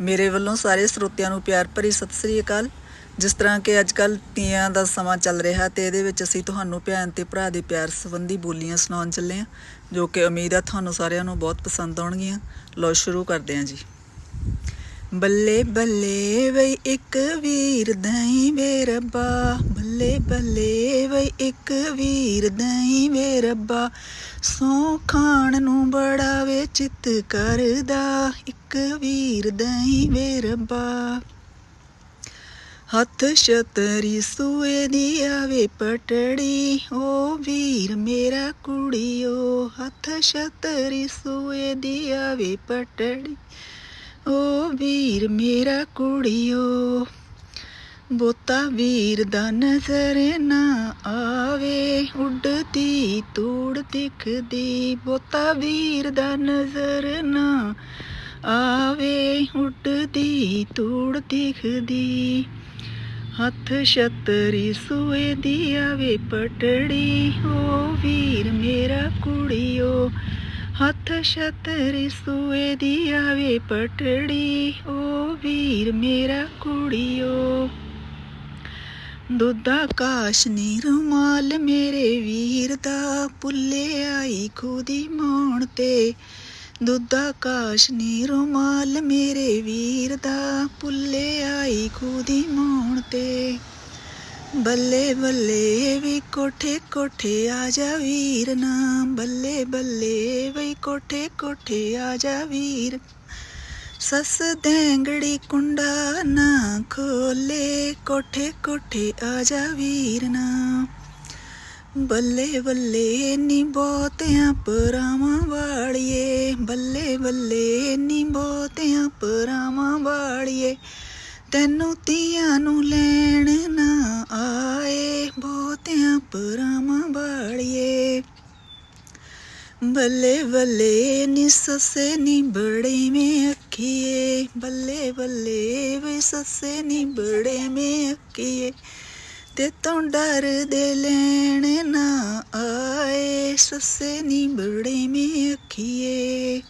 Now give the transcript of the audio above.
ਮੇਰੇ ਵੱਲੋਂ ਸਾਰੇ ਸਰੋਤਿਆਂ ਨੂੰ ਪਿਆਰ ਭਰੀ ਸਤਿ ਸ੍ਰੀ ਅਕਾਲ। ਜਿਸ ਤਰ੍ਹਾਂ ਕਿ ਅੱਜ ਕੱਲ ਤੀਆਂ ਦਾ ਸਮਾਂ ਚੱਲ ਰਿਹਾ ਤੇ ਇਹਦੇ ਵਿੱਚ ਅਸੀਂ ਤੁਹਾਨੂੰ ਭੈਣ ਤੇ ਭਰਾ ਦੇ ਪਿਆਰ ਸੰਬੰਧੀ ਬੋਲੀਆਂ ਸੁਣਾਉਣ ਚੱਲੇ ਹਾਂ, ਜੋ ਕਿ ਉਮੀਦ ਆ ਤੁਹਾਨੂੰ ਸਾਰਿਆਂ ਨੂੰ ਬਹੁਤ ਪਸੰਦ ਆਉਣਗੀਆਂ। ਲਓ, ਸ਼ੁਰੂ ਕਰਦੇ ਹਾਂ ਜੀ। ਬੱਲੇ ਬੱਲੇ ਵਈ ਇੱਕ ਵੀਰ ਦਈ ਵੇ ਰੱਬਾ। ਬੱਲੇ ਬੱਲੇ ਵਈ ਇੱਕ ਵੀਰ ਦਈ ਵੇ ਰੱਬਾ। ਸੌ ਖਾਣ ਨੂੰ ਬੜਾ ਵੇ ਚਿੱਤ ਕਰਦਾ। ਇੱਕ ਵੀਰ ਦਈ ਵੇ ਰੱਬਾ। ਹੱਥ ਛਤਰੀ ਸੂਏ ਦੀ ਆਵੇ ਪਟੜੀ। ਓ ਵੀਰ ਮੇਰਾ ਕੁੜੀਓ, ਹੱਥ ਛਤਰੀ ਸੂਏ ਦੀ ਆਵੇ ਪਟੜੀ। ਓ ਵੀਰ ਮੇਰਾ ਕੁੜੀਓ, ਬੋਤਾ ਵੀਰ ਦਾ ਨਜ਼ਰ ਨਾ ਆਵੇ, ਉੱਡਦੀ ਤੂੜ ਦਿਖਦੀ, ਬੋਤਾ ਵੀਰ ਦਾ ਨਜ਼ਰ ਨਾ ਆਵੇ, ਉੱਡਦੀ ਤੂੜ ਦਿਖਦੀ। ਹੱਥ ਛਤਰੀ ਸੂਏ ਦੀ ਆਵੇ ਪਟੜੀ, ਓ ਵੀਰ ਮੇਰਾ ਕੁੜੀਓ ਹੱਥ ਛਤਰੀ ਸੂਏ ਦੀ ਆਵੇ ਪਟੜੀ, ਓ ਵੀਰ ਮੇਰਾ ਕੁੜੀਓ। ਦੁੱਧ ਕਾਸ਼ ਨੀ ਰੁਮਾਲ ਮੇਰੇ ਵੀਰ ਦਾ, ਪੁੱਲੇ ਆਈ ਖੁਦੀ ਮੋਣ ਤੇ। ਦੁੱਧਾ ਕਾਸ਼ ਨੀ ਰੁਮਾਲ ਮੇਰੇ ਵੀਰ ਦਾ, ਪੁੱਲੇ ਆਈ ਖੁਦੀ ਮੋਣ ਤੇ। ਬੱਲੇ ਬੱਲੇ ਵੀ ਕੋਠੇ ਕੋਠੇ ਆ ਜਾ ਵੀਰ ਨਾ ਬੱਲੇ ਬੱਲੇ ਵੀ ਕੋਠੇ ਕੋਠੇ ਆ ਜਾ ਵੀਰ। ਸੱਸ ਦੇਂਗੜੀ ਕੁੰਡਾ ਨਾ ਖੋਲੇ, ਕੋਠੇ ਕੋਠੇ ਆ ਜਾ ਵੀਰ ਨਾ ਬੱਲੇ ਬੱਲੇ ਨੀ ਬਹੁਤਿਆਂ ਪਰਾਵਾਂ ਵਾਲੀਏ, ਬੱਲੇ ਬੱਲੇ ਨੀ ਬਹੁਤਿਆਂ ਪਰਾਵਾਂ ਵਾਲੀਏ। ਤੈਨੂੰ ਤੀਆਂ ਨੂੰ ਲੈਣ ਨਾ ਬੱਲੇ ਬੱਲੇ ਨੀ ਸੱਸੇ ਨੀ ਬੜੇ ਮੇ ਅੱਖੀਏ। ਬੱਲੇ ਬੱਲੇ ਵੇ ਸੱਸੇ ਨੀ ਬੜੇ ਮੇ ਅੱਖੀਏ। ਤੇ ਤੋਂ ਡਰ ਦੇ ਲੈਣ ਨਾ ਆਏ। ਸੱਸੇ ਨੀ ਬੜੇ ਮੇ ਅੱਖੀਏ।